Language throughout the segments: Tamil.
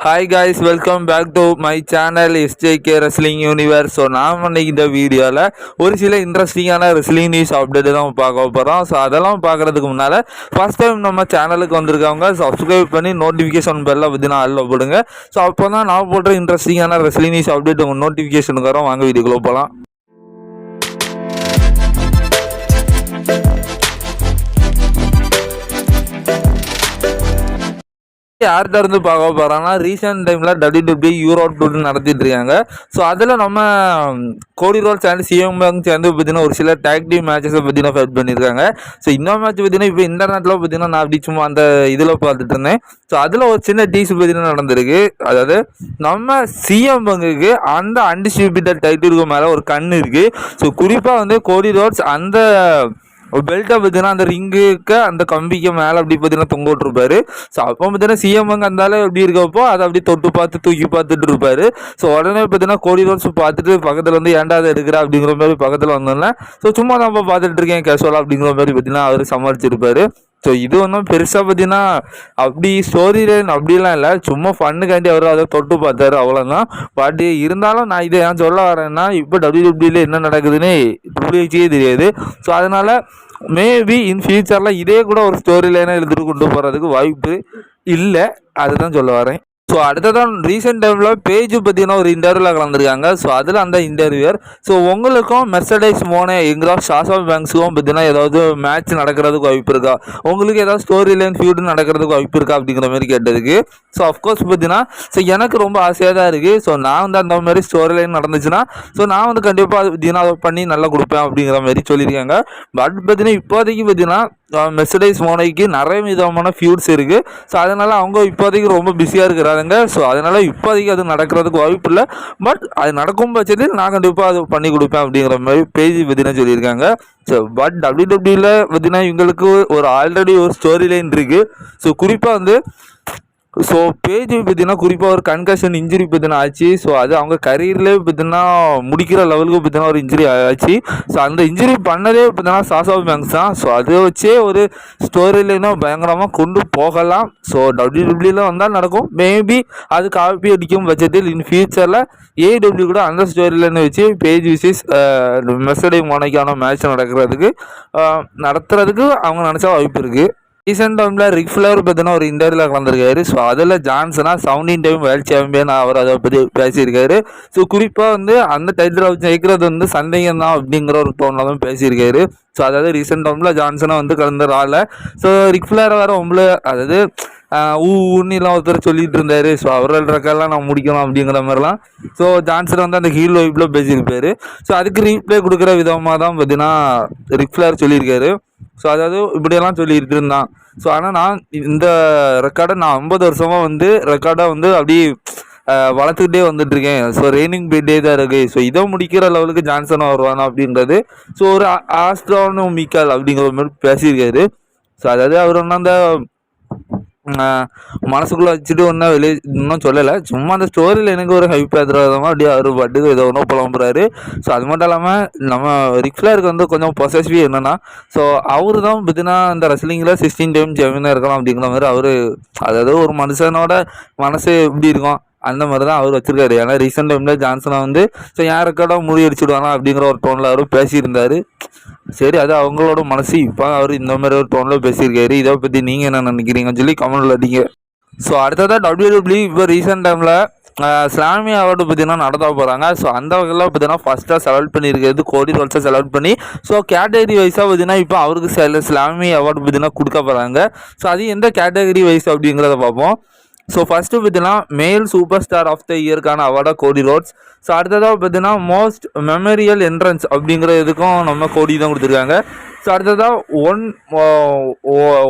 Hi guys welcome back to my channel SJK wrestling universe so நாம் இன்னைக்கு இந்த வீடியோவில் ஒரு சில இன்ட்ரெஸ்டிங்கான ரெஸ்லிங் நியூஸ் அப்டேட் தான் பார்க்க போகிறோம் ஸோ அதெல்லாம் பார்க்குறதுக்கு முன்னால் ஃபஸ்ட் டைம் நம்ம சேனலுக்கு வந்திருக்கவங்க சப்ஸ்கிரைப் பண்ணி நோட்டிஃபிகேஷன் பெல்ல பற்றி நான் அதில் போடுங்க. ஸோ அப்போ தான் நான் போடுற இன்ட்ரெஸ்டிங்கான ரெஸ்லிங் நியூஸ் அப்டேட் உங்கள் நோட்டிஃபிகேஷனுக்கு வரோம். வாங்க வீடியோக்குள்ளே போகலாம் யார்கிட்ட இருந்து பார்க்க போகிறாங்கன்னா ரீசெண்ட் டைமில் டபிள்யூ யூரோ டூர் நடத்திட்டு இருக்காங்க. ஸோ அதில் நம்ம கோடி ரோல் சேர்ந்து சிஎம் பேங்க் சேர்ந்து பார்த்தீங்கன்னா ஒரு சில டேக் டீம் மேட்சஸை பார்த்தீங்கன்னா ஃபைட் பண்ணியிருக்காங்க ஸோ இன்னொரு மேட்ச் பார்த்தீங்கன்னா இப்போ இன்டர்நெட்டில் பார்த்தீங்கன்னா நான் அப்படி சும்மா அந்த இதில் பார்த்துட்டு இருந்தேன். ஸோ அதில் ஒரு சின்ன டீஸ் பார்த்தீங்கன்னா நடந்திருக்கு. அதாவது நம்ம சிஎம் பங்குக்கு அந்த அன்டிஸ்டியூபிட்டட் டைட்டிலுக்கு மேலே ஒரு கண் இருக்குது ஸோ குறிப்பாக வந்து கோடி ரோட்ஸ் அந்த பெல்ட்டை பார்த்தீங்கன்னா அந்த ரிங்குக்கு அந்த கம்பிக்கு மேலே அப்படி பார்த்தீங்கன்னா தொங்க விட்டுருப்பாரு. ஸோ அப்போ பார்த்தீங்கன்னா சிஎம்ங்க அங்கே எப்படி இருக்கப்போ அதை அப்படி தொட்டு பார்த்து தூக்கி பார்த்துட்டு இருப்பாரு. ஸோ உடனே பார்த்தீங்கன்னா கோடி ரோல்ஸ் பார்த்துட்டு பக்கத்தில் வந்து ஏன்டா அதை எடுக்கிற? அப்படிங்கிற மாதிரி பக்கத்தில் வந்தோன்னே ஸோ சும்மா நம்ம பார்த்துட்டு இருக்கேன் கேஷுவலாக அப்படிங்கிற மாதிரி பார்த்தீங்கன்னா அவர் சமாளிச்சிருப்பாரு. ஸோ இது ஒன்றும் பெருசாக பார்த்தீங்கன்னா அப்படி ஸ்டோரி லைன் அப்படிலாம் இல்லை. சும்மா ஃபண்ணுக்காண்டி அவர் அதை தொட்டு பார்த்தாரு அவ்வளோதான் பட் இருந்தாலும் நான் இதை ஏன் சொல்ல வரேன்னா இப்போ டபிள்யூடபிள்யூல என்ன நடக்குதுன்னு டபிள்யூஹெச்சே தெரியாது. ஸோ அதனால் மேபி இன் ஃபியூச்சரில் இதே கூட ஒரு ஸ்டோரி லைனாக எழுதிட்டு கொண்டு போகிறதுக்கு வாய்ப்பு இல்லை. அதுதான் சொல்ல வரேன். ஸோ அடுத்ததான் ரீசெண்ட் டைமில் பேஜ் பார்த்தீங்கன்னா ஒரு இன்டர்வியூவில் கலந்துருக்காங்க. ஸோ அதில் அந்த இன்டர்வியூர் ஸோ உங்களுக்கும் மெர்சடைஸ் மோனே எங்கரா ஷாசா பேங்க்ஸுக்கும் பார்த்தீங்கன்னா ஏதாவது மேட்ச் நடக்கிறதுக்கு வாய்ப்பு இருக்கா? உங்களுக்கு ஏதாவது ஸ்டோரி லைன் ஃபியூடு நடக்கிறதுக்கு வாய்ப்பு இருக்கா அப்படிங்கிற மாதிரி கேட்டதுக்கு. ஸோ அஃப்கோர்ஸ் பார்த்தீங்கன்னா ஸோ எனக்கு ரொம்ப ஆசையாக தான் இருக்குது ஸோ நான் வந்து அந்த மாதிரி ஸ்டோரி லைன் நடந்துச்சுன்னா ஸோ நான் வந்து கண்டிப்பாக அது பார்த்தீங்கன்னா அதை பண்ணி நல்லா கொடுப்பேன் அப்படிங்கிற மாதிரி சொல்லியிருக்காங்க. பட் பார்த்தீங்கன்னா இப்போதைக்கு பார்த்தீங்கன்னா மெர்சடைஸ் மோனைக்கு நிறைய விதமான ஃபியூட்ஸ் இருக்குது ஸோ அதனால் அவங்க இப்போதைக்கு ரொம்ப பிஸியாக இருக்கிறாங்க ஸோ அதனால் இப்போதைக்கு அது நடக்கிறதுக்கு வாய்ப்பு இல்லை. பட் அது நடக்கும் பட்சத்தில் நான் கண்டிப்பாக அது பண்ணி கொடுப்பேன் அப்படிங்கிற மாதிரி பேஜி பற்றினா சொல்லியிருக்காங்க. ஸோ பட் டபிள்யூடபிள்யூவில் பார்த்தீங்கன்னா இவங்களுக்கு ஒரு ஆல்ரெடி ஒரு ஸ்டோரி லைன் இருக்குது ஸோ குறிப்பாக வந்து ஸோ பேஜ் பார்த்தீங்கன்னா குறிப்பாக ஒரு கன்கஷன் இன்ஜுரி பார்த்தீங்கன்னா ஆச்சு. ஸோ அது அவங்க கரியர்லேயே பார்த்தீங்கன்னா முடிக்கிற லெவலுக்கு பார்த்தீங்கன்னா ஒரு இன்ஜுரி ஆச்சு. ஸோ அந்த இன்ஜுரி பண்ணதே பார்த்தீங்கன்னா சாசா பேங்க்ஸ் தான். ஸோ அதை வச்சே ஒரு ஸ்டோரி லைனாக பயங்கரமாக கொண்டு போகலாம். ஸோ டபிள்யூடபிள்யூல வந்தால் நடக்கும். மேபி அது காப்பி அடிக்கும் பட்சத்தில் இன் ஃபியூச்சரில் ஏடபிள்யூ கூட அந்த ஸ்டோரி லைனை வச்சு பேஜ் விசிஸ் மெசடை மோனைக்கான மேட்ச் நடக்கிறதுக்கு நடத்துறதுக்கு அவங்க நினச்சா வாய்ப்பு இருக்குது ரீசெண்ட் டைமில் ரிக் ஃபிளவர் பார்த்தீங்கன்னா ஒரு இன்டர்வியூவில் கலந்துருக்காரு. ஸோ அதில் ஜான்சனா செவன்டீன் டைம் வேர்ல்ட் சாம்பியன் அவர் அதை பற்றி பேசியிருக்காரு. ஸோ குறிப்பாக வந்து அந்த டைட்டில் ஜெயிக்கிறது வந்து சந்தேகம் தான் அப்படிங்கிற ஒரு டோனில் தான் பேசியிருக்காரு. ஸோ அதாவது ரீசெண்ட் டைமில் ஜான்சனா வந்து கலந்துறால ஸோ ரிக் ஃபிளர் வேறு உங்களை அதாவது ஊ ஊன்னிலாம் ஒருத்தர் சொல்லிட்டு இருந்தார். ஸோ அவரோட ரெக்கார்ட்லாம் நான் முடிக்கணும் அப்படிங்கிற மாதிரிலாம். ஸோ ஜான்சன் வந்து அந்த ஹீல் வைப்பில் பேசியிருப்பார். ஸோ அதுக்கு ரீப்ளே கொடுக்குற விதமாக தான் பார்த்தீங்கன்னா ரிக் ஃபிளர் சொல்லியிருக்காரு. ஸோ அதாவது இப்படியெல்லாம் சொல்லிட்டு இருந்தான் ஸோ ஆனால் நான் இந்த ரெக்கார்டை நான் ஐம்பது வருஷமாக வந்து ரெக்கார்டை வந்து அப்படியே வளர்த்துக்கிட்டே வந்துட்டுருக்கேன். ஸோ ரெய்னிங் போயிட்டே தான் இருக்குது ஸோ இதை முடிக்கிற லெவலுக்கு ஜான்சன் வருவானா அப்படின்றது. ஸோ ஒரு ஆஸ்ட்ரானோமிக்கல் அப்படிங்கிற மாதிரி பேசியிருக்காரு. ஸோ அதாவது அவர் ஒன்றும் அந்த மனசுக்குள்ளே வச்சுட்டு ஒன்றும் வெளியே இன்னும் சொல்லலை. சும்மா அந்த ஸ்டோரியில் எனக்கு ஒரு ஹைப் ஏற்றுறதமாக அப்படியே அவர் பட்டுக்கு ஏதோ ஒன்றும் புலம்புறாரு. ஸோ அது மட்டும் இல்லாமல் நம்ம ரிக்ஃப்ளருக்கு வந்து கொஞ்சம் பொசசிவ் என்னென்னா ஸோ அவர் தான் பார்த்தீங்கன்னா இந்த ரெஸ்லிங்கில் சிக்ஸ்டீன் டைம் ஜெமினாக இருக்கலாம் அப்படிங்கிற மாதிரி அவர் அதாவது ஒரு மனுஷனோட மனசு எப்படி இருக்கும். அந்த மாதிரி தான் அவர் வச்சிருக்காரு. ஏன்னா ரீசெண்ட் டைமில் ஜான்சனை வந்து ஸோ யார் ரெக்கார்டோ முடியடிச்சுடுவாங்க அப்படிங்கிற ஒரு டோனில் அவர் பேசியிருந்தாரு. சரி அது அவங்களோட மனசு. இப்போ அவர் இந்த மாதிரி ஒரு டோனில் பேசியிருக்காரு. இதை பற்றி நீங்கள் என்ன நினைக்கிறீங்கன்னு சொல்லி கமெண்ட்ல அடிங்க. ஸோ அடுத்ததாக டபிள்யூடபிள்யூ இப்போ ரீசெண்ட் டைமில் ஸ்லாமி அவார்டு பார்த்தீங்கன்னா நடத்த போகிறாங்க ஸோ அந்த வகையில் பார்த்தீங்கன்னா ஃபஸ்ட்டாக செலக்ட் பண்ணியிருக்கிறது கோடி ரோல்ஸாக செலக்ட் பண்ணி ஸோ கேட்டகரி வைஸாக பார்த்தீங்கன்னா இப்போ அவருக்கு சில ஸ்லாமி அவார்டு பார்த்தீங்கன்னா கொடுக்க போகிறாங்க ஸோ அது எந்த கேட்டகரி வைஸ் அப்படிங்கிறத பார்ப்போம். ஸோ ஃபஸ்ட்டு பார்த்தீங்கன்னா மேல் சூப்பர் ஸ்டார் ஆஃப் த இயர்க்கான அவார்டாக கோடி ரோட்ஸ் ஸோ அடுத்ததாக பார்த்தீங்கன்னா மோஸ்ட் மெமரியல் என்ட்ரன்ஸ் அப்படிங்கிற இதுக்கும் நம்ம கோடி தான் கொடுத்துருக்காங்க. ஸோ அடுத்ததாக one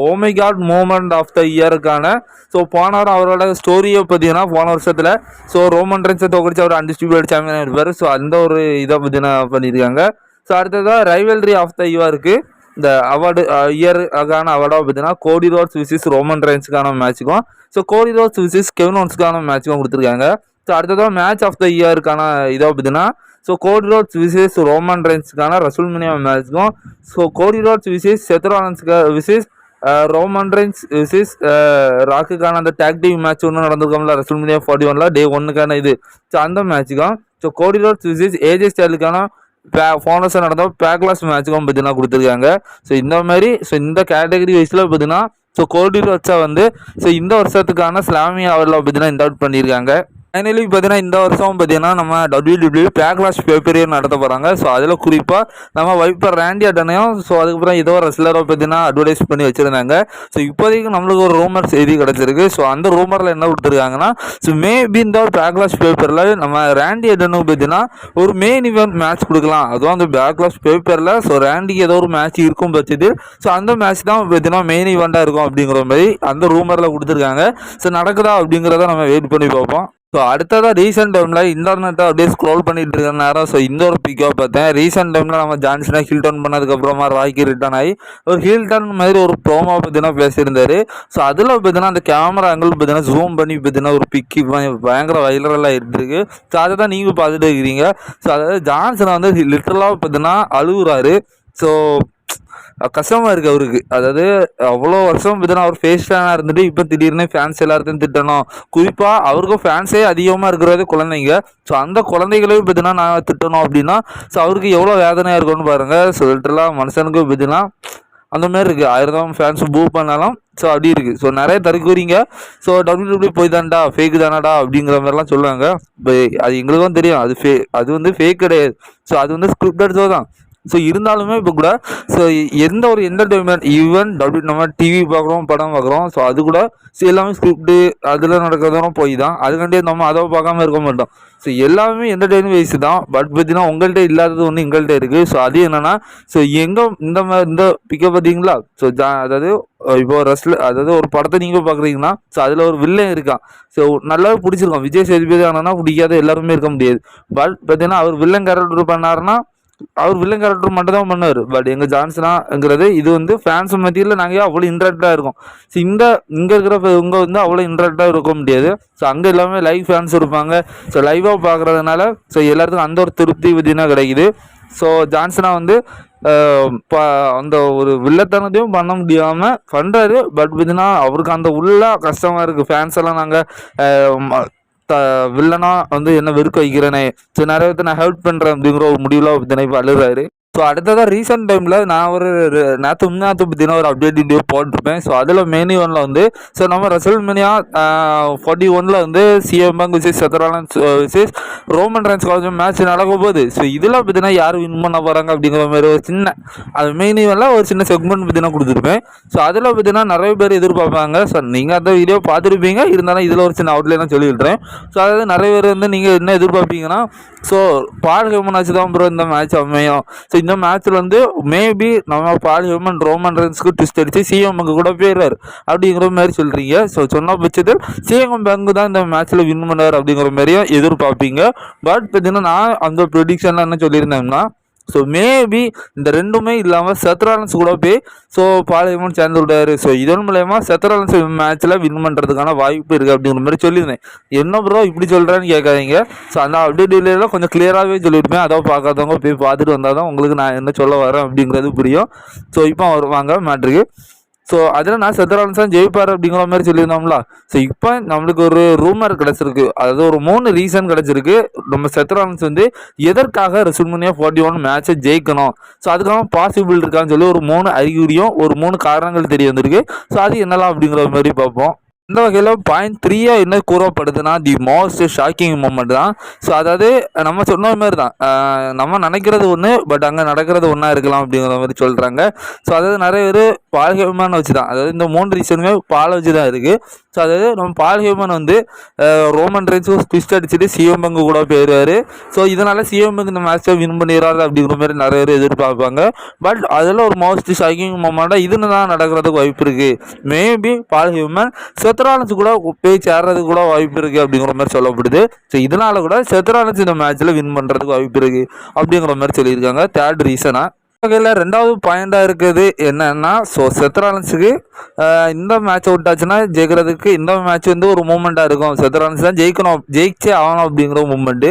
oh my uh, god oh, moment oh of the இயருக்கான so போன வாரம் அவரோட ஸ்டோரியை பார்த்தீங்கன்னா போன வருஷத்தில். ஸோ ரோமன் ரன்ஸை தோக்கடிச்சு அவர் அன்டிஸ்ட்ரிபியூட் சாம்பியன் இருப்பார் ஸோ அந்த ஒரு இதை பார்த்தீங்கன்னா பண்ணியிருக்காங்க. ஸோ அடுத்ததாக ரைவல்ரி ஆஃப் த இயருக்கு இந்த அவார்டு இயருக்கான அவார்டாக பார்த்தீங்கன்னா கோடி ரோட்ஸ் விசிஸ் ரோமன் ரைன்ஸுக்கான மேட்ச்சுக்கும் ஸோ கோடி ரோட்ஸ் விசிஸ் கெவினோன்ஸுக்கான மேட்ச்சுக்கும் கொடுத்துருக்காங்க. ஸோ அடுத்ததாக மேட்ச் ஆஃப் த இயருக்கான இதாக பார்த்தீங்கன்னா so Cody Rhodes versus Roman ரென்ஸுக்கான WrestleMania மேட்ச்சுக்கும் ஸோ கோடி ரோட்ஸ் விசிஸ் செத்ரானன்ஸுக்கு விசிஸ் ரோமன் ரைன்ஸ் விசிஸ் ராக்குக்கான அந்த டேக் டீம் மேட்ச் ஒன்று நடந்திருக்கோம்ல மினியா ஃபார்ட்டி ஒன்ல டே ஒன்றுக்கான இது. ஸோ அந்த மேட்ச்சுக்கும் so Cody Rhodes versus AJ ஸ்டைலுக்கான பே ஃபோனஸாக நடந்த பேக்லாஸ் மேட்சுக்கும் பார்த்தீங்கன்னா கொடுத்துருக்காங்க. ஸோ இந்த மாதிரி ஸோ இந்த கேட்டகரி வைஸில் பார்த்தீங்கன்னா ஸோ கோடி ரோட்ஸை வந்து ஸோ இந்த வருஷத்துக்கான ஸ்லாமி அவரில் பார்த்தீங்கன்னா இந்த அவுட் பண்ணியிருக்காங்க ஃபைனலி பார்த்தீங்கன்னா இந்த வருஷம் பார்த்தீங்கன்னா நம்ம டபிள்யூடபிள்யூ பேக்லாஸ் பேப்பரியர் நடத்த போகிறாங்க ஸோ அதில் குறிப்பாக நம்ம வைப்பர் ரேண்டி அட்டனையும் ஸோ அதுக்கப்புறம் ஏதோ ரெஸ்லராக பார்த்தீங்கன்னா அட்வர்டைஸ் பண்ணி வச்சுருந்தாங்க. ஸோ இப்போதைக்கு நம்மளுக்கு ஒரு ரூமர் செய்தி கிடச்சிருக்கு. ஸோ அந்த ரூமரில் என்ன கொடுத்துருக்காங்கன்னா ஸோ மேபி இந்த ஒரு பேக்லாஸ் பேப்பரில் நம்ம ரேண்டி அட்டனுக்கு பார்த்தீங்கன்னா ஒரு மெயின் இவெண்ட் மேட்ச் கொடுக்கலாம். அதுவும் அந்த பேக்லாஸ் பேப்பரில் ஸோ ரேண்டிக்கு ஏதோ ஒரு மேட்ச் இருக்கும் பட்சத்தில் ஸோ அந்த மேட்ச் தான் பார்த்தீங்கன்னா மெயின் இவெண்ட்டாக இருக்கும் அப்படிங்கிற மாதிரி அந்த ரூமரில் கொடுத்துருக்காங்க. ஸோ நடக்குதா அப்படிங்கிறத நம்ம வெயிட் பண்ணி பார்ப்போம். ஸோ அடுத்ததாக ரீசெண்ட் டைமில் இன்டர்நெட்டை அப்படியே ஸ்க்ரோல் பண்ணிட்டு இருக்க நேரம். ஸோ இந்த ஒரு பிக்கோ பார்த்தேன். ரீசெண்ட் டைமில் நம்ம ஜான்சனை ஹில் டர்ன் பண்ணதுக்கப்புறமா ராய்க்கு ரிட்டர்ன் ஆகி ஒரு ஹில் டர்ன் மாதிரி ஒரு ப்ரோமோ பார்த்தீங்கன்னா பேசியிருந்தாரு. ஸோ அதில் பார்த்தீங்கன்னா அந்த கேமரா ஆங்கிள் பார்த்தீங்கன்னா ஜூம் பண்ணி பார்த்தீங்கன்னா ஒரு பிக்கு பயங்கர வைரலாக இருந்திருக்கு. ஸோ அதை தான் நீங்கள் பார்த்துட்டு இருக்கிறீங்க. ஸோ அதாவது ஜான்சனை வந்து லிட்டரலாக பார்த்தீங்கன்னா அழுகுறாரு. ஸோ கஷ்டமாக இருக்குது அவருக்கு. அதாவது அவ்வளோ வருஷம் பார்த்தீங்கன்னா அவர் ஃபேஸ் ஃபேனாக இருந்துட்டு இப்போ திடீர்னு ஃபேன்ஸ் எல்லாத்தையும் திட்டணும். குறிப்பாக அவருக்கும் ஃபேன்ஸே அதிகமாக இருக்கிறது குழந்தைங்க. ஸோ அந்த குழந்தைகளையும் பார்த்தீங்கன்னா நான் திட்டணும் அப்படின்னா ஸோ அவருக்கு எவ்வளோ வேதனையாக இருக்கும்னு பாருங்கள் ஸோ லிட்டரலாக மனுஷனுக்கு பார்த்தீங்கன்னா அந்த மாதிரி இருக்குது ஆயிரம் ஃபேன்ஸ் பூ பண்ணாலும் ஸோ அப்படி இருக்குது ஸோ நிறைய தற்கூறிங்க. ஸோ டபிள்யூ டபிள்யூ போய் தான்டா ஃபேக்கு தானடா அப்படிங்கிற மாதிரிலாம் சொல்லுவாங்க. அது எங்களுக்கும் தெரியும். அது ஃபே அது வந்து ஃபேக் கிடையாது. ஸோ அது வந்து ஸ்கிரிப்டட் ஷோ தான். ஸோ இருந்தாலுமே இப்போ கூட ஸோ எந்த ஒரு என்டர்டைன்மெண்ட் ஈவன் டபுள் நம்ம டிவி பார்க்குறோம் படம் பார்க்குறோம் ஸோ அது கூட ஸோ எல்லாமே ஸ்கிரிப்டு அதில் நடக்கிறதும் போய் தான். அதுக்காண்டி நம்ம அதை பார்க்காம இருக்க மாட்டோம். ஸோ எல்லாமே என்டர்டெயின் வைஸ் தான். பட் பார்த்தீங்கன்னா உங்கள்கிட்ட இல்லாதது ஒன்று எங்கள்கிட்ட இருக்குது ஸோ அது என்னென்னா ஸோ எங்கே இந்த மாதிரி இந்த பிக்கப் பார்த்தீங்களா ஸோ ஜா அதாவது இப்போ ரஸ்ல அதாவது ஒரு படத்தை நீங்கள் பார்க்குறீங்கன்னா ஸோ அதில் ஒரு வில்லன் இருக்கான். ஸோ நல்லாவே பிடிச்சிருக்கோம். விஜய் சேதுபதி ஆனால் பிடிக்காத எல்லாருமே இருக்க முடியாது. பட் பார்த்தீங்கன்னா அவர் வில்லன் கேரக்டர் பண்ணாருன்னா அவர் வில்லன் கேரக்டர் மட்டும் தான் பண்ணுவார் பட் எங்கள் ஜான்சனாங்கிறது இது வந்து ஃபேன்ஸ் மத்தியில் நாங்கள் அவ்வளோ இன்ட்ராக்டாக இருக்கோம்? ஸோ இந்த இங்கே இருக்கிற இங்கே வந்து அவ்வளோ இன்ட்ராக்டாக இருக்க முடியாது. ஸோ அங்கே எல்லாமே லைவ் ஃபேன்ஸ் இருப்பாங்க. ஸோ லைவாக பார்க்குறதுனால ஸோ எல்லாத்துக்கும் அந்த ஒரு திருப்தி விதினா கிடைக்குது. ஸோ ஜான்சனா வந்து அந்த ஒரு வில்லத்தனத்தையும் பண்ண முடியாமல் பண்ணுறாரு பட் பார்த்தீங்கன்னா அவருக்கு அந்த உள்ள கஷ்டமாக இருக்குது ஃபேன்ஸ் எல்லாம் நாங்கள் த வில்லனாக வந்து என்ன வெறுக்க வைக்கிறேனே? சரி நிறைய பேர்த்த நான் ஹெல்ப் பண்ணுறேன் அப்படிங்கிற ஒரு முடிவில் தினைப்பு அழுகிறாரு ஸோ அடுத்ததாக ரீசெண்ட் டைமில் நான் ஒரு நேற்று முன்னாத்து பற்றின ஒரு அப்டேட் வீடியோ போட்டிருப்பேன். ஸோ அதில் மெனி ஒனில் வந்து ஸோ நம்ம ரசல் மெனியா ஃபார்ட்டி ஒனில் வந்து CM Punk versus Seth Rollins versus Roman Reigns college match நடக்க போகுது. ஸோ இதில் பார்த்தீங்கன்னா யார் வின் பண்ண போகிறாங்க அப்படிங்கிற மாதிரி ஒரு சின்ன அது மெயின் ஈவெண்ட்டில் ஒரு சின்ன செக்மெண்ட் பார்த்தீங்கன்னா கொடுத்துருப்பேன். ஸோ அதில் பார்த்தீங்கன்னா நிறைய பேர் எதிர்பார்ப்பாங்க. ஸோ நீங்கள் அந்த வீடியோ பார்த்துருப்பீங்க. இருந்தாலும் இதில் ஒரு சின்ன அவுட்லைனாக சொல்லிவிட்றேன் ஸோ அதாவது நிறைய பேர் வந்து நீங்கள் என்ன எதிர்பார்ப்பீங்கன்னா ஸோ பால் ஹியூமன் தான் ப்ரோ இந்த மேட்ச் அமையும். ஸோ இந்த மேட்ச்சில் வந்து மேபி நம்ம பாலி ஹியூமன் ரோமன் ரன்ஸ்க்கு ட்விஸ்ட் அடித்து சிஎம்க்கு கூட போயிடுறாரு. அப்படிங்கிற மாதிரி சொல்கிறீங்க ஸோ சொன்ன பட்சத்தில் சிஎம் பேங்க் தான் இந்த மேட்ச்சில் வின் பண்ணார் அப்படிங்கிற மாதிரியும் எதிர்பார்ப்பீங்க. பட் பார்த்தீங்கன்னா நான் அந்த ப்ரொடிக்ஷனில் என்ன சொல்லியிருந்தேன்னா ஸோ மேபி இந்த ரெண்டுமே இல்லாமல் செத்ராலன்ஸ் கூட போய் ஸோ பாளையமும் சேர்ந்து விட்டாரு ஸோ இதன் மூலயமா செத்ராலன்ஸ் மேட்ச்சில் வின் பண்ணுறதுக்கான வாய்ப்பு இருக்குது அப்படிங்கிற மாதிரி சொல்லியிருந்தேன். என்ன ப்ரோ இப்படி சொல்கிறேன்னு கேட்காதீங்க. ஸோ அந்த அப்டேட் கொஞ்சம் கிளியராகவே சொல்லியிருப்பேன் அதை பார்க்காதவங்க போய் பார்த்துட்டு வந்தால் தான் உங்களுக்கு நான் என்ன சொல்ல வரேன் அப்படிங்கிறது புரியும். ஸோ இப்போ வருவாங்க மேட்ருக்கு ஸோ அதில் நான் செத்தரான்ஸ் தான் ஜெயிப்பார் அப்படிங்கிற மாதிரி சொல்லியிருந்தோம்ல. ஸோ இப்போ நம்மளுக்கு ஒரு ரூமர் கிடச்சிருக்கு. அதாவது ஒரு மூணு ரீசன் கிடச்சிருக்கு. நம்ம செத்தரான்ஸ் வந்து எதற்காக ரெசுல்மனியா ஃபார்ட்டி ஒன் மேட்சை ஜெயிக்கணும்? ஸோ அதுக்காக பாசிபிள் இருக்கான்னு சொல்லி ஒரு மூணு அறிகுறியும் ஒரு மூணு காரணங்கள் தெரிய வந்திருக்கு. ஸோ அது என்னலாம் அப்படிங்கிற மாதிரி பார்ப்போம். இந்த வகையில் பாயிண்ட் த்ரீயாக என்ன கூறப்படுதுன்னா தி மோஸ்ட் ஷாக்கிங் மூமெண்ட் தான். ஸோ அதாவது நம்ம சொன்ன மாதிரி தான். நம்ம நினைக்கிறது ஒன்று பட் அங்கே நடக்கிறது ஒன்றா இருக்கலாம் அப்படிங்கிற மாதிரி சொல்கிறாங்க ஸோ அதாவது நிறைய பேர் பால் வச்சு தான் அதாவது இந்த மூணு ரீசனுமே பால் வச்சு தான் இருக்குது ஸோ அதாவது நம்ம பால் ஹியூமன் வந்து ரோமன் ரைன்ஸும் ட்விஸ்ட் அடிச்சுட்டு சிஎம் பங்கு கூட போயிடுவார் ஸோ இதனால் சிஎம் பங்கு இந்த மேட்ச்சை வின் பண்ணிடுறாரு அப்படிங்கிற மாதிரி நிறைய பேர் எதிர்பார்ப்பாங்க. பட் அதில் ஒரு மோஸ்ட் ஷாக்கிங் மூமெண்ட்டாக இதுன்னு தான் நடக்கிறதுக்கு வாய்ப்பு இருக்குது மேபி பால் ஹியூமன் செத்ராலன்ஸ் கூட போய் சேர்றதுக்கு கூட வாய்ப்பு இருக்குது அப்படிங்கிற மாதிரி சொல்லப்படுது. ஸோ இதனால் கூட செத்ராலன்ஸ் இந்த மேட்ச்சில் வின் பண்ணுறதுக்கு வாய்ப்பு இருக்குது அப்படிங்கிற மாதிரி சொல்லியிருக்காங்க. தேர்ட் ரீசனாக வகையில் ரெண்டாவது பாயிண்டாக இருக்குது. என்னன்னா ஸோ செத்ராலன்ஸுக்கு இந்த மேட்ச் விட்டாச்சுன்னா ஜெயிக்கிறதுக்கு இந்த மேட்ச் வந்து ஒரு மூமெண்ட்டாக இருக்கும். செத்ராலன்ஸ் தான் ஜெயிக்கணும் ஜெயிச்சே ஆகணும் அப்படிங்கிற மூமெண்ட்டு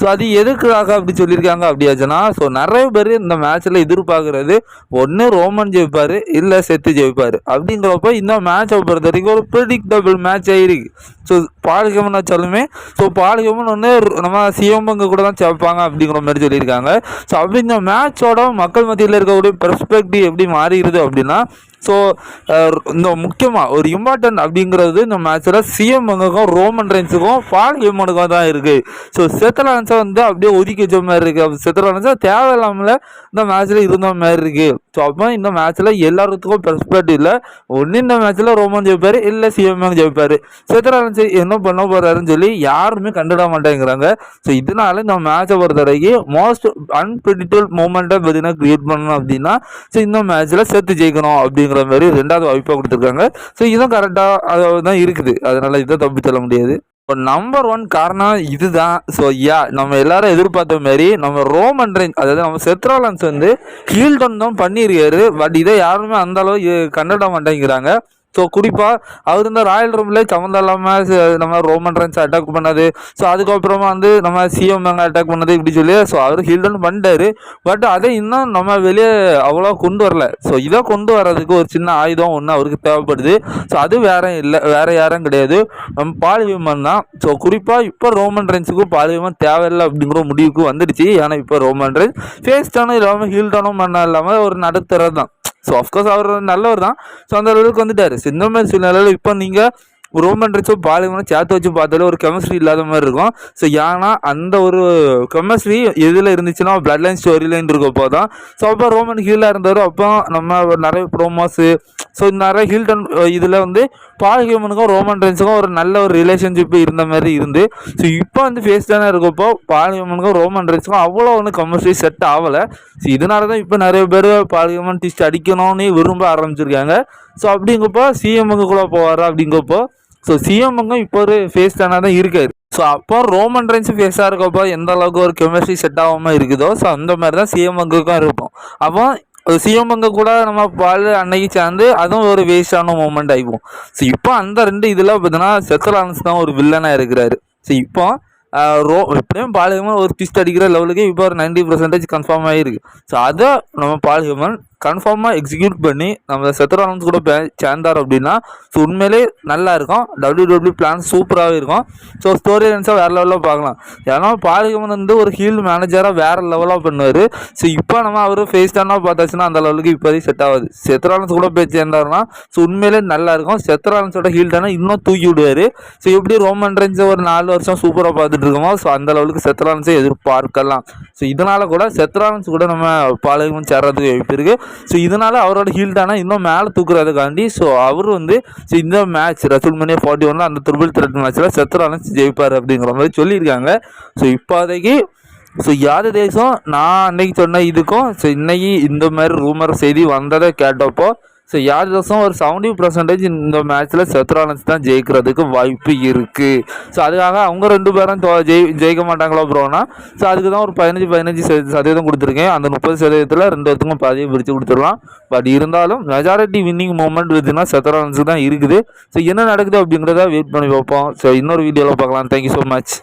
ஸோ அது எதுக்காக அப்படி சொல்லியிருக்காங்க அப்படியாச்சுன்னா ஸோ நிறைய பேர் இந்த மேட்ச்சில் எதிர்பார்க்குறது ஒன்று ரோமன் ஜெயிப்பார் இல்லை செத்து ஜெயிப்பார். அப்படிங்கிறப்ப இந்த மேட்சை பொறுத்த வரைக்கும் ஒரு ப்ரிடிக்டபிள் மேட்ச் ஆகிருக்கு ஸோ பாலிகமன் வச்சாலுமே ஸோ பாலிகமன் ஒன்று நம்ம சிஎம்பங்க கூட தான் சேர்ப்பாங்க அப்படிங்கிற மாதிரி சொல்லியிருக்காங்க. ஸோ அப்படி இந்த மேட்சோட மக்கள் மத்தியில் இருக்கக்கூடிய பெர்ஸ்பெக்டிவ் எப்படி மாறிடுது அப்படின்னா ஸோ uh, இந்த முக்கியமாக ஒரு இம்பார்ட்டன்ட் அப்படிங்கிறது இந்த மேட்ச்சில் சிஎம்முக்கும் ரோமன் ரென்ஸுக்கும் ஃபால் ஹியூமனுக்கும் தான் இருக்குது ஸோ செத்தலான்ஸை வந்து அப்படியே ஒதுக்கி வச்ச மாதிரி இருக்குது செத்தலான்ஸை தேவையில்லாமல் இந்த மேட்ச்சில் இருந்த மாதிரி இருக்குது ஸோ அப்போ இந்த மேட்ச்சில் எல்லாத்துக்கும் பெர்ஸ்பெக்டிவ் இல்லை. ஒன்று இந்த மேட்ச்சில் ரோமன் ஜெயிப்பார் இல்லை சிஎம்எம் ஜெயிப்பார். செத்தலான்ஸ் என்ன பண்ண போகிறாருன்னு சொல்லி யாருமே கண்டுட மாட்டேங்கிறாங்க. ஸோ இதனால இந்த மேட்சை பொறுத்த வரைக்கும் மோஸ்ட் அன்பிரிடிக்டபிள் மூமெண்ட்டை பார்த்தீங்கன்னா க்ரியேட் பண்ணணும் அப்படின்னா ஸோ இந்த மேட்ச்சில் சேர்த்து ஜெயிக்கணும் அப்படிங்கிற மாதிரி ரெண்டாவது வாய்ப்பாக கொடுத்துருக்காங்க. ஸோ இதுவும் கரெக்டாக தான் இருக்குது. அதனால் இதை தப்பி சொல்ல முடியாது. இப்போ நம்பர் ஒன் காரணம் இதுதான். ஸோ யா நம்ம எல்லாரும் எதிர்பார்த்த மாதிரி நம்ம ரோமன் ரேஞ்ச் அதாவது நம்ம செத்ராலன்ஸ் வந்து ஹீல்டன் தான் பண்ணியிருக்காரு. பட் இதை யாருமே அந்த அளவு கண்டுட மாட்டேங்கிறாங்க. ஸோ குறிப்பாக அவர் இந்த ராயல் ரூமில் சம்மந்தம் இல்லாமல் நம்ம ரோமன் ரன்ஸ் அட்டாக் பண்ணது. ஸோ அதுக்கப்புறமா வந்து நம்ம சிஎம் அங்கே அட்டாக் பண்ணது இப்படி சொல்லி. ஸோ அவர் ஹீல்டன் பண்ணிட்டாரு. பட் அதை இன்னும் நம்ம வெளியே அவ்வளோ கொண்டு வரல. ஸோ இதை கொண்டு வர்றதுக்கு ஒரு சின்ன ஆயுதம் ஒன்று அவருக்கு தேவைப்படுது. ஸோ அது வேற இல்லை வேற யாரும் கிடையாது. நம்ம பாலிவிமன் தான். ஸோ குறிப்பாக இப்போ ரோமன் ரன்ஸுக்கும் பாலிவிமன் தேவையில்லை அப்படிங்கிற முடிவுக்கு வந்துடுச்சு. ஏன்னா இப்போ ரோமன் ரன்ஸ் ஃபேஸ் டானும் இல்லாமல் ஹீல்டானும் பண்ண இல்லாமல் ஒரு நடுத்தர தான். ஸோ அஃப்கோர்ஸ் அவர் நல்லவர் தான் ஸோ அந்த அளவுக்கு வந்துட்டார். ஸோ இந்த மாதிரி சூழ்நிலையில் இப்போ நீங்கள் ரோமன் ரிச்சும் பாலிமனும் சேர்த்து வச்சு பார்த்தாலே ஒரு கெமிஸ்ட்ரி இல்லாத மாதிரி இருக்கும். ஸோ ஏன்னா அந்த ஒரு கெமிஸ்ட்ரி எதில் இருந்துச்சுன்னா பிளட் லைன் ஸ்டோரி லைன் இருக்கப்போ தான். ஸோ அப்போ ரோமன் ஹீலாக இருந்தார். அப்போ நம்ம நிறைய ப்ரோமோஸு ஸோ நிறைய ஹீல்டன் இதில் வந்து பால் ஹியூமனுக்கும் ரோமன் ரென்ஸுக்கும் ஒரு நல்ல ஒரு ரிலேஷன்ஷிப் இருந்த மாதிரி இருந்து. ஸோ இப்போ வந்து ஃபேஸ் தானே இருக்கப்போ பால் ஹியூமனுக்கும் ரோமன் ரென்ஸுக்கும் அவ்வளோ ஒன்று கெமிஸ்ட்ரி செட் ஆகலை. ஸோ இதனால தான் இப்போ நிறைய பேர் பால் ஹியூமன் டிஸ்ட் அடிக்கணும்னு விரும்ப ஆரம்பிச்சிருக்காங்க. ஸோ அப்படிங்கப்போ சிஎம்முக்கு கூட போவார்? அப்படிங்கப்போ ஸோ சிஎம்முக்கும் இப்போ ஒரு ஃபேஸ் தானாக தான் இருக்காரு ஸோ அப்போ ரோமன் ரென்ஸ் ஃபேஸாக இருக்கப்போ எந்த அளவுக்கு ஒரு கெமிஸ்ட்ரி செட் ஆகாமல் இருக்குதோ ஸோ அந்த மாதிரி தான் சிஎம்முக்கும் இருப்போம். அப்போ சிஎம்ங்க கூட நம்ம பால் அன்னைக்கு சேர்ந்து அதுவும் ஒரு வேஸ்டான மூமெண்ட் ஆகிப்போம் ஸோ இப்போ அந்த ரெண்டு இதில் பார்த்தீங்கன்னா செத்தலான்ஸ் தான் ஒரு வில்லனாக இருக்கிறாரு. ஸோ இப்போ ரோ எப்படியும் பாலிகமன் ஒரு பிஸ்ட் அடிக்கிற லெவலுக்கு இப்போ ஒரு நைன்டி பர்சன்டேஜ் கன்ஃபார்ம் ஆகிருக்கு ஸோ அதை நம்ம பாலிகமன் கன்ஃபார்மாக எக்ஸிக்யூட் பண்ணி நம்ம செத்ரானன்ஸ் கூட சேர்ந்தார் அப்படின்னா ஸோ உண்மையிலே நல்லா இருக்கும். டபிள்யூ டபிள்யூ பிளான் சூப்பராகவே இருக்கும். ஸோ ஸ்டோரி லைன்ஸாக வேறு லெவலில் பார்க்கலாம். ஏன்னா பாலிகமன் வந்து ஒரு ஹீல் மேனேஜராக வேறு லெவலாக பண்ணுவார். ஸோ இப்போ நம்ம அவர் ஃபேஸ் தானாக பார்த்தாச்சுன்னா அந்த லெவலுக்கு இப்போதைக்கு செட் ஆகுது. செத்ரானன்ஸ் கூட போய் சேர்ந்தாருன்னா ஸோ உண்மையிலே நல்லா இருக்கும். செத்ரானன்ஸோட ஹீல்டானா இன்னும் தூக்கி விடுவார். ஸோ எப்படி ரோமன் ரேஞ்ச் ஒரு நாலு வருஷம் சூப்பராக பார்த்துட்டு இருக்கோமோ ஸோ அந்த லெவலுக்கு செத்ரானன்ஸை எதிர்பார்க்கலாம். ஸோ இதனால் கூட செத்ரானன்ஸ் கூட நம்ம பாலகம் சேர்றதுக்கு வாய்ப்பு இருக்குது ஸோ இதனால் அவரோட ஹீல் தானே இன்னும் மேலே தூக்குறதுக்காண்டி ஸோ அவர் வந்து ஸோ இந்த மேட்ச் ரசூல்மனியா ஃபார்ட்டி ஒனில் அந்த த்ரிபிள் த்ரெட் மேட்ச்சில் செத்துறாலும் ஜெயிப்பார் அப்படிங்கிற மாதிரி சொல்லியிருக்காங்க. ஸோ இப்போதைக்கு ஸோ யார் தேசம்? நான் அன்னைக்கு சொன்ன இதுக்கும் ஸோ இன்னைக்கு இந்த மாதிரி ரூமர் செய்தி வந்ததை கேட்டப்போ ஸோ யார் தோசம் ஒரு செவன்டி பர்சன்டேஜ் இந்த மேட்ச்சில் செத்ராலன்ஸ் தான் ஜெயிக்கிறதுக்கு வாய்ப்பு இருக்குது ஸோ அதுக்காக அவங்க ரெண்டு பேரும் ஜெயி ஜெயிக்க மாட்டாங்களோ ப்ரோனா ஸோ அதுக்கு தான் ஒரு பதினஞ்சு பதினஞ்சு சதவீதம் கொடுத்துருக்கேன். அந்த முப்பது சதவீதத்தில் ரெண்டு பேருக்கும் பாதியை பிரித்து கொடுத்துடலாம். பட் இருந்தாலும் மெஜாரிட்டி வின்னிங் மூமெண்ட் வித்துனா செத்ராலன்ஸுக்கு தான் இருக்குது. ஸோ என்ன நடக்குது அப்படிங்கிறத வெயிட் பண்ணி பார்ப்போம். ஸோ இன்னொரு வீடியோவில் பார்க்கலாம். Thank you so much